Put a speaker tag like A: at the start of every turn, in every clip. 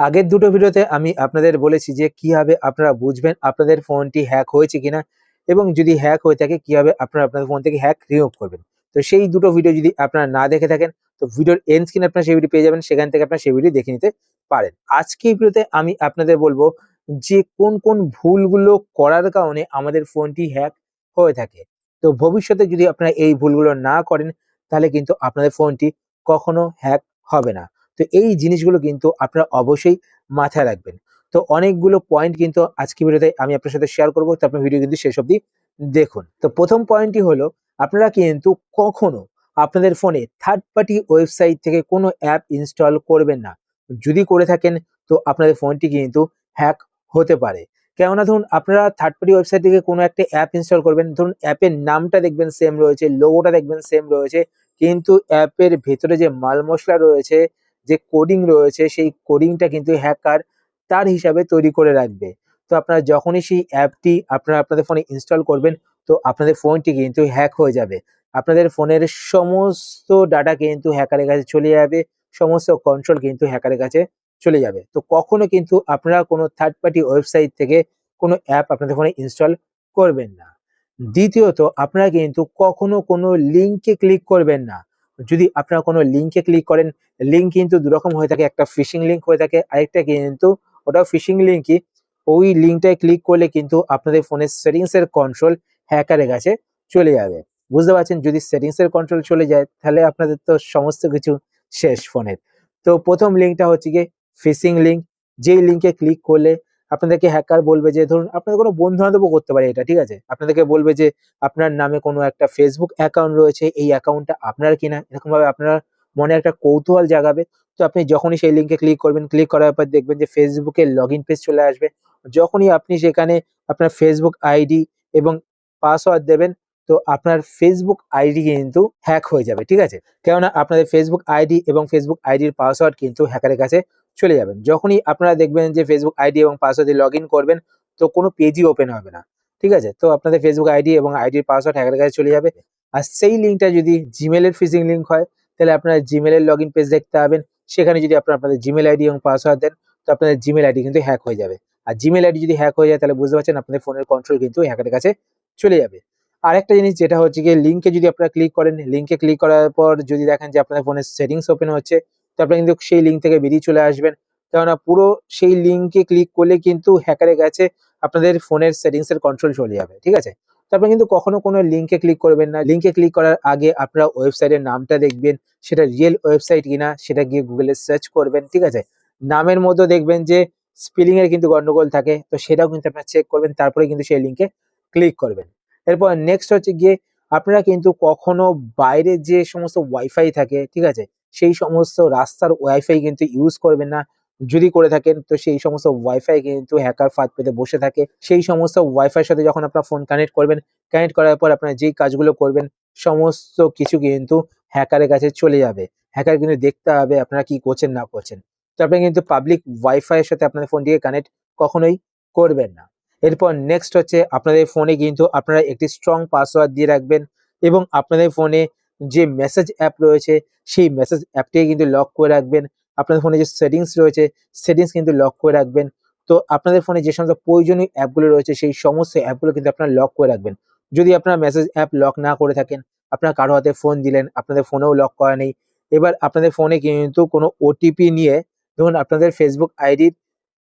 A: আগের দুটো ভিডিওতে আমি আপনাদের বলেছি যে কীভাবে আপনারা বুঝবেন আপনাদের ফোনটি হ্যাক হয়েছে কিনা এবং যদি হ্যাক হয়ে থাকে, কীভাবে আপনারা আপনাদের ফোন থেকে হ্যাক রিমুভ করবেন। তো সেই দুটো ভিডিও যদি আপনারা না দেখে থাকেন, তো ভিডিওর এন্ড স্ক্রিনে আপনারা সেই ভিডিও পেয়ে যাবেন, সেখান থেকে আপনারা সেই ভিডিও দেখে নিতে পারেন। আজকে এই ভিডিওতে আমি আপনাদের বলব যে কোন কোন ভুলগুলো করার কারণে আমাদের ফোনটি হ্যাক হয়ে থাকে। তো ভবিষ্যতে যদি আপনারা এই ভুলগুলো না করেন, তাহলে কিন্তু আপনাদের ফোনটি কখনো হ্যাক হবে না। তো এই জিনিসগুলো কিন্তু আপনারা অবশ্যই মাথায় রাখবেন। তো অনেকগুলো পয়েন্ট কিন্তু আজকে ভিডিওতে আমি আপনার সাথে শেয়ার করব, তো আপনার ভিডিও কিন্তু শেষ অবধি দেখুন। তো প্রথম পয়েন্টটি হলো, আপনারা কিন্তু কখনো আপনাদের ফোনে থার্ড পার্টি ওয়েবসাইট থেকে কোনো অ্যাপ ইনস্টল করবেন না। যদি করে থাকেন, তো আপনাদের ফোনটি কিন্তু হ্যাক হতে পারে। কেননা ধরুন, আপনারা থার্ড পার্টি ওয়েবসাইট থেকে কোনো একটা অ্যাপ ইনস্টল করবেন, ধরুন অ্যাপের নামটা দেখবেন সেম রয়েছে লোগোটা দেখবেন সেম রয়েছে, কিন্তু অ্যাপের ভেতরে যে মাল মশলা রয়েছে যে কোডিং রয়েছে, সেই কোডিংটা কিন্তু হ্যাকার তার হিসাবে তৈরি করে রাখবে। তো আপনারা যখনই সেই অ্যাপটি আপনারা আপনাদের ফোনে ইনস্টল করবেন, তো আপনাদের ফোনটি কিন্তু হ্যাক হয়ে যাবে। আপনাদের ফোনের সমস্ত ডাটা কিন্তু হ্যাকারের কাছে চলে যাবে, সমস্ত কন্ট্রোল কিন্তু হ্যাকারের কাছে চলে যাবে। তো কখনো কিন্তু আপনারা কোনো থার্ড পার্টি ওয়েবসাইট থেকে কোনো অ্যাপ আপনাদের ফোনে ইনস্টল করবেন না। দ্বিতীয়ত, আপনারা কিন্তু কখনো কোনো লিঙ্কে ক্লিক করবেন না। যদি আপনারা কোনো লিঙ্কে ক্লিক করেন লিঙ্ক কিন্তু দুরকম হয়ে থাকে, একটা ফিশিং লিঙ্ক হয়ে থাকে, আরেকটা কিন্তু ওটাও ফিশিং লিঙ্কই ওই লিঙ্কটায় ক্লিক করলে কিন্তু আপনাদের ফোনের সেটিংসের কন্ট্রোল হ্যাকারের কাছে চলে যাবে। বুঝতে পারছেন? যদি সেটিংসের কন্ট্রোল চলে যায়, তাহলে আপনাদের তো সমস্ত কিছু শেষ ফোনের তো প্রথম লিঙ্কটা হচ্ছে গিয়ে ফিশিং লিঙ্ক যেই লিঙ্কে ক্লিক করলে আপনাদেরকে হ্যাকার বলবে যে, ধরুন আপনাদের কোনো বন্ধু বান্ধবও করতে পারে এটা, ঠিক আছে? আপনাদেরকে বলবে যে, আপনার নামে কোনো একটা ফেসবুক অ্যাকাউন্ট রয়েছে, এই অ্যাকাউন্টটা আপনার কিনা? এরকম ভাবে আপনার মনে একটা কৌতূহল জাগাবে। তো আপনি যখনই সেই লিঙ্কে ক্লিক করবেন ক্লিক করার পর দেখবেন যে ফেসবুকের লগ ইন পেজ চলে আসবে। যখনই আপনি সেখানে আপনার ফেসবুক আইডি এবং পাসওয়ার্ড দেবেন, তো আপনার ফেসবুক আইডি কিন্তু হ্যাক হয়ে যাবে, ঠিক আছে? কেননা আপনাদের ফেসবুক আইডি এবং ফেসবুক আইডির পাসওয়ার্ড কিন্তু হ্যাকারের কাছে চলে যাবেন। যখনই আপনারা দেখবেন যে ফেসবুক আইডি এবং পাসওয়ার্ড লগ করবেন, তো কোনো পেজই ওপেন হবে না। ঠিক আছে? তো আপনাদের ফেসবুক আইডি এবং আইডির পাসওয়ার্ড হ্যাকারের কাছে চলে যাবে। আর সেই লিঙ্কটা যদি জিমেলের ফিশিং লিঙ্ক হয়, তাহলে আপনারা জিমেলের লগ ইন পেজ দেখতে পাবেন। সেখানে যদি আপনারা আপনাদের জিমেল আইডি এবং পাসওয়ার্ড দেন, তো আপনাদের জিমেল আইডি কিন্তু হ্যাক হয়ে যাবে। আর জিমেল আইডি যদি হ্যাক হয়ে যায়, তাহলে বুঝতে পারছেন আপনাদের ফোনের কন্ট্রোল কিন্তু হ্যাকারের কাছে চলে যাবে। আরেকটা জিনিস যেটা হচ্ছে গিয়ে লিঙ্কে যদি আপনারা ক্লিক করেন লিঙ্কে ক্লিক করার পর যদি দেখেন যে আপনাদের ফোনের সেটিংস ওপেন হচ্ছে তো আপনারা কিন্তু সেই লিঙ্ক থেকে বেরিয়ে চলে আসবেন। কেননা পুরো সেই লিঙ্কে ক্লিক করলে কিন্তু হ্যাকারের কাছে আপনাদের ফোনের সেটিংস এর কন্ট্রোল চলে যাবে, ঠিক আছে? তারপরে কিন্তু কখনো কোনো লিঙ্কে ক্লিক করবেন না। লিঙ্কে ক্লিক করার আগে আপনারা ওয়েবসাইটের নামটা দেখবেন, সেটা রিয়েল ওয়েবসাইট কিনা সেটা গিয়ে গুগলে সার্চ করবেন, ঠিক আছে? নামের মধ্যে দেখবেন যে স্পেলিং এর কিন্তু গন্ডগোল থাকে, তো সেটাও কিন্তু আপনারা চেক করবেন, তারপরে কিন্তু সেই লিঙ্কে ক্লিক করবেন। এরপর নেক্সট হচ্ছে গিয়ে আপনারা কিন্তু কখনো বাইরে যে সমস্ত ওয়াইফাই থাকে, ঠিক আছে? সেই সমস্ত রাস্তার ওয়াইফাই কিন্তু ইউজ করবেন না। যদি করে থাকেন, তো সেই সমস্ত ওয়াইফাই কিন্তু হ্যাকার ফাঁদ পেতে বসে থাকে। সেই সমস্ত ওয়াইফাইয়ের সাথে যখন আপনার ফোন কানেক্ট করবেন কানেক্ট করার পর আপনারা যেই কাজগুলো করবেন, সমস্ত কিছু কিন্তু হ্যাকারের কাছে চলে যাবে। হ্যাকার কিন্তু দেখতে হবে আপনারা কি করছেন, না করছেন। তো আপনি কিন্তু পাবলিক ওয়াইফাইয়ের সাথে আপনাদের ফোনটিকে কানেক্ট কখনোই করবেন না। এরপর নেক্সট হচ্ছে, আপনাদের ফোনে কিন্তু আপনারা একটি স্ট্রং পাসওয়ার্ড দিয়ে রাখবেন এবং আপনাদের ফোনে যে মেসেজ অ্যাপ রয়েছে, সেই মেসেজ অ্যাপটিকে কিন্তু লক করে রাখবেন। আপনাদের ফোনে যে সেটিংস রয়েছে সেটিংস কিন্তু লক করে রাখবেন। তো আপনাদের ফোনে যে সমস্ত প্রয়োজনীয় অ্যাপগুলো রয়েছে, সেই সমস্ত অ্যাপগুলো কিন্তু আপনারা লক করে রাখবেন। যদি আপনারা মেসেজ অ্যাপ লক না করে থাকেন, আপনার কারও হাতে ফোন দিলেন, আপনাদের ফোনেও লক করা নেই। এবার আপনাদের ফোনে কিন্তু কোনো ওটিপি নিয়ে, ধরুন আপনাদের ফেসবুক আইডির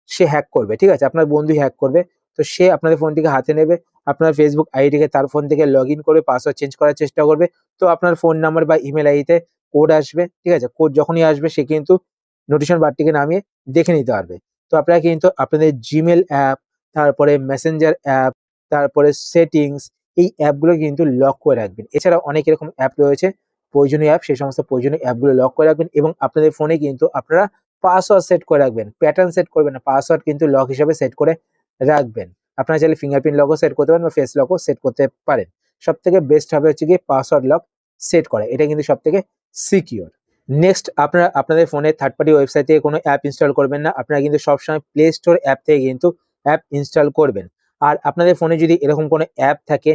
A: সে হ্যাক করবে, ঠিক আছে? আপনার বন্ধু হ্যাক করবে। তো সে আপনাদের ফোনটিকে হাতে নেবে, আপনার ফেসবুক আইডিকে তার ফোন থেকে লগ ইন করে পাসওয়ার্ড চেঞ্জ করার চেষ্টা করবে, তো আপনার ফোন নাম্বার বা ইমেল আইডিতে কোড আসবে, ঠিক আছে? কোড যখনই আসবে সে কিন্তু নোটিশন বারটিকে নামিয়ে দেখে নিতে পারবে। তো আপনারা কিন্তু আপনাদের জিমেল অ্যাপ তারপরে মেসেঞ্জার অ্যাপ তারপরে সেটিংস এই অ্যাপগুলো কিন্তু লক করে রাখবেন। এছাড়া অনেক এরকম অ্যাপ রয়েছে, প্রয়োজনীয় অ্যাপ সেই সমস্ত প্রয়োজনীয় অ্যাপগুলো লক করে রাখবেন এবং আপনাদের ফোনে কিন্তু আপনারা পাসওয়ার্ড সেট করে রাখবেন। প্যাটার্ন সেট করবেন না পাসওয়ার্ড কিন্তু লক হিসাবে সেট করে রাখবেন। আপনারা চাইলে ফিঙ্গারপ্রিন্ট লকও সেট করতে পারেন বা ফেস লকও সেট করতে পারেন। সব থেকে বেস্ট হবে হচ্ছে গিয়ে পাসওয়ার্ড লক সেট করা। এটা কিন্তু সব থেকে সিকিওর নেক্সট আপনারা, আপনাদের ফোনে থার্ড পার্টি ওয়েবসাইট থেকে কোনো অ্যাপ ইনস্টল করবেন না। আপনারা কিন্তু সবসময় প্লে স্টোর অ্যাপ থেকে কিন্তু অ্যাপ ইনস্টল করবেন। আর আপনাদের ফোনে যদি এরকম কোনো অ্যাপ থাকে,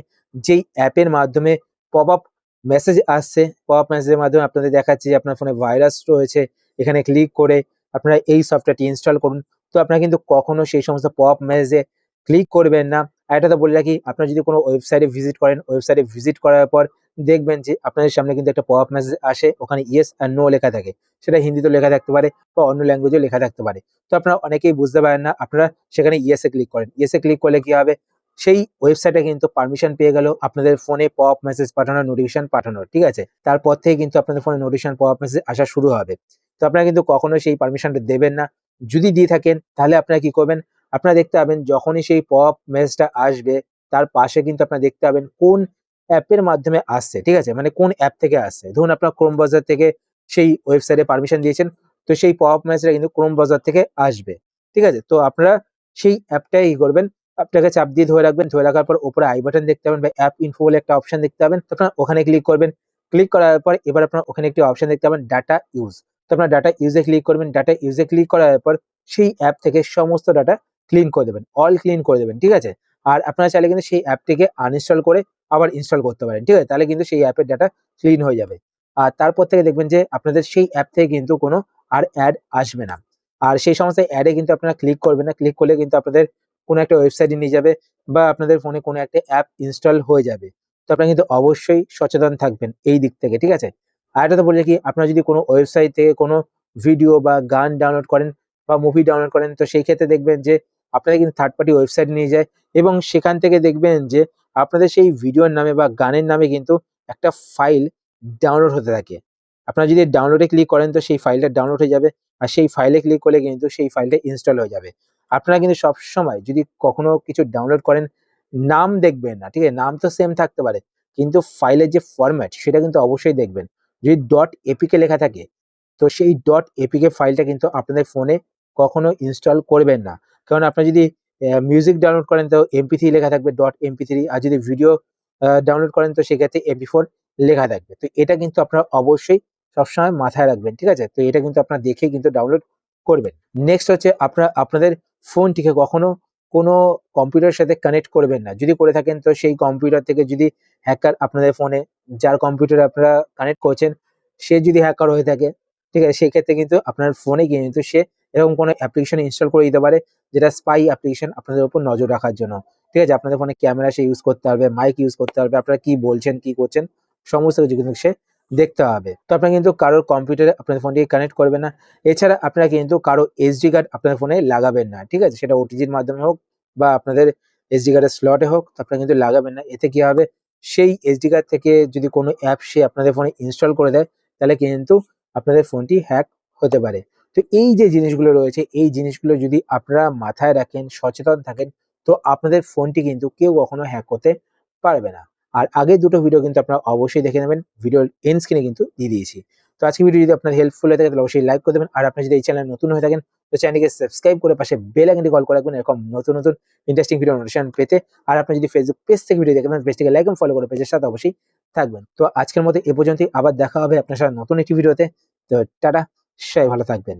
A: যেই অ্যাপের মাধ্যমে পপ আপ মেসেজ আসছে পপ আপ মেসেজের মাধ্যমে আপনাদের দেখাচ্ছে যে আপনার ফোনে ভাইরাস রয়েছে, এখানে ক্লিক করে আপনারা এই সফটওয়্যারটি ইনস্টল করুন। তো আপনারা কিন্তু কখনো সেই সমস্ত পপ মেসেজে ক্লিক করবেন না। এটা তো বলে রাখি, আপনারা যদি কোনো ওয়েবসাইটে ভিজিট করেন ওয়েবসাইটে ভিজিট করার পর দেখবেন যে আপনাদের সামনে কিন্তু একটা পপ মেসেজ আসে, ওখানে ইয়েস আর নো লেখা থাকে। সেটা হিন্দিতে লেখা থাকতে পারে বা অন্য ল্যাঙ্গুয়েজেও লেখা থাকতে পারে। তো আপনারা অনেকেই বুঝতে পারেন না, আপনারা সেখানে ইয়েসে ক্লিক করেন। ইয়েসে ক্লিক করলে কি হবে? সেই ওয়েবসাইটে কিন্তু পারমিশন পেয়ে গেল আপনাদের ফোনে পপ মেসেজ পাঠানোর নোটিফিকেশন পাঠানোর, ঠিক আছে? তারপর থেকে কিন্তু আপনাদের ফোনে নোটিফিকেশন পপ মেসেজ আসা শুরু হবে। তো আপনারা কিন্তু কখনো সেই পারমিশনটা দেবেন না। যদি দিয়ে থাকেন, তাহলে আপনারা কি করবেন? আপনারা দেখতে পাবেন যখনই সেই পপ মেসেজটা আসবে, তার পাশে কিন্তু আপনারা দেখতে পাবেন কোন অ্যাপের মাধ্যমে আসছে, ঠিক আছে? মানে কোন অ্যাপ থেকে আসছে? ধরুন আপনার ক্রোম ব্রাউজার থেকে সেই ওয়েবসাইটে পারমিশন দিয়েছেন, তো সেই পপ মেসেজটা কিন্তু ক্রোম ব্রাউজার থেকে আসবে, ঠিক আছে? তো আপনারা সেই অ্যাপটাই ই করবেন, আপনাকে চাপ দিয়ে ধরে রাখবেন, ধরে রাখার পর উপরে আই বাটন দেখতে পাবেন বা অ্যাপ ইনফো বলে একটা অপশন দেখতে পাবেন, তো আপনারা ওখানে ক্লিক করবেন ক্লিক করার পর এবার আপনার ওখানে একটি অপশন দেখতে পাবেন ডাটা ইউজ তো আপনার ডাটা ইউজে ক্লিক করবেন ডাটা ইউজে ক্লিক করার পর সেই অ্যাপ থেকে সমস্ত ডাটা ক্লিন করে দেবেন অল ক্লিন করে দেবেন, ঠিক আছে? আর আপনারা চাইলে কিন্তু সেই অ্যাপটিকে আনইনস্টল করে আবার ইনস্টল করতে পারেন, ঠিক আছে? তাহলে কিন্তু সেই অ্যাপের ডাটা ক্লিন হয়ে যাবে। আর তারপর থেকে দেখবেন যে আপনাদের সেই অ্যাপ থেকে কিন্তু কোনো আর অ্যাড আসবে না। আর সেই সমস্ত অ্যাডে কিন্তু আপনারা ক্লিক করবেন না ক্লিক করলে কিন্তু আপনাদের কোনো একটা ওয়েবসাইটে নিয়ে যাবে বা আপনাদের ফোনে কোনো একটা অ্যাপ ইনস্টল হয়ে যাবে। তো আপনারা কিন্তু অবশ্যই সচেতন থাকবেন এই দিক থেকে, ঠিক আছে? আর তো বলে কি, আপনারা যদি কোনো ওয়েবসাইট থেকে কোনো ভিডিও বা গান ডাউনলোড করেন বা মুভি ডাউনলোড করেন, তো সেই ক্ষেত্রে দেখবেন যে আপনাদের কিন্তু থার্ড পার্টি ওয়েবসাইট নিয়ে যায় এবং সেখান থেকে দেখবেন যে আপনাদের সেই ভিডিওর নামে বা গানের নামে কিন্তু একটা ফাইল ডাউনলোড হতে থাকে। আপনারা যদি ডাউনলোডে ক্লিক করেন, তো সেই ফাইলটা ডাউনলোড হয়ে যাবে আর সেই ফাইলে ক্লিক করলে কিন্তু সেই ফাইলটা ইনস্টল হয়ে যাবে। আপনারা কিন্তু সবসময় যদি কখনো কিছু ডাউনলোড করেন, নাম দেখবেন না, ঠিক আছে? নাম তো সেম থাকতে পারে, কিন্তু ফাইলের যে ফরম্যাট সেটা কিন্তু অবশ্যই দেখবেন। যদি ডট এপিকে লেখা থাকে, তো সেই ডট এপিকে ফাইলটা কিন্তু আপনাদের ফোনে কখনো ইনস্টল করবেন না। কারণ আপনারা যদি মিউজিক ডাউনলোড করেন তো এমপি থ্রি লেখা থাকবে ডট এমপি থ্রি আর যদি ভিডিও ডাউনলোড করেন তো সেক্ষেত্রে এমপি ফোর লেখা থাকবে। তো এটা কিন্তু আপনারা অবশ্যই সবসময় মাথায় রাখবেন, ঠিক আছে? তো এটা কিন্তু আপনারা দেখে কিন্তু ডাউনলোড করবেন। নেক্সট হচ্ছে আপনারা, আপনাদের ফোনটিকে কখনো কোনো কম্পিউটারের সাথে কানেক্ট করবেন না। যদি করে থাকেন তো সেই কম্পিউটার থেকে যদি হ্যাকার আপনাদের ফোনে যার কম্পিউটার আপনারা কানেক্ট করছেন, সে যদি হ্যাকার হয়ে থাকে, ঠিক আছে সেই ক্ষেত্রে কিন্তু আপনার ফোনে গিয়ে কিন্তু সে এরকম কোনো অ্যাপ্লিকেশন ইনস্টল করে দিতে পারে, যেটা স্পাই অ্যাপ্লিকেশন আপনাদের উপর নজর রাখার জন্য। ঠিক আছে, আপনাদের ফোনে ক্যামেরা সে ইউজ করতে পারবে মাইক ইউজ করতে পারবে, আপনারা কি বলছেন, কি করছেন, সমস্ত কিছু কিন্তু সে দেখতে হবে তো আপনারা কিন্তু কারোর কম্পিউটারে আপনাদের ফোনটিকে কানেক্ট করবে না। এছাড়া আপনারা কিন্তু কারও এসডি কার্ড আপনাদের ফোনে লাগাবেন না, ঠিক আছে, সেটা ওটিজির মাধ্যমে হোক বা আপনাদের এসডি কার্ডের স্লটে হোক আপনারা কিন্তু লাগাবেন না। এতে কি হবে? সেই এসডি কার্ড থেকে যদি কোনো অ্যাপ সে আপনাদের ফোনে ইনস্টল করে দেয়, তাহলে কিন্তু আপনাদের ফোনটি হ্যাক হতে পারে। তো এই যে জিনিসগুলো রয়েছে, এই জিনিসগুলো যদি আপনারা মাথায় রাখেন, সচেতন থাকেন, তো আপনাদের ফোনটি কিন্তু কেউ কখনো হ্যাক করতে পারবে না। আর আগে দুটো ভিডিও কিন্তু আপনারা অবশ্যই দেখে নেবেন ভিডিওর এন স্ক্রিনে কিন্তু দিয়ে দিয়েছি। তো আজকে ভিডিও যদি আপনার হেল্পফুল হয়ে থাকে, তাহলে অবশ্যই লাইক করে দেবেন। আর আপনি যদি এই চ্যানেল নতুন হয়ে থাকেন তো চ্যানেলকে সাবস্ক্রাইব করে পাশে বেল আইকনটি কল করে রাখবেন, এরকম নতুন নতুন ইন্টারেস্টিং ভিডিও নোটিফিকেশন পেতে। আর আপনি যদি ফেসবুক পেজ থেকে ভিডিও দেখেন পেজটিকে লাইক এবং ফলো করে পেজের সাথে অবশ্যই থাকবেন। তো আজকের মতো এ পর্যন্তই, আবার দেখা হবে আপনার সাথে নতুন একটি ভিডিওতে তো টাটা, সবাই ভালো থাকবেন।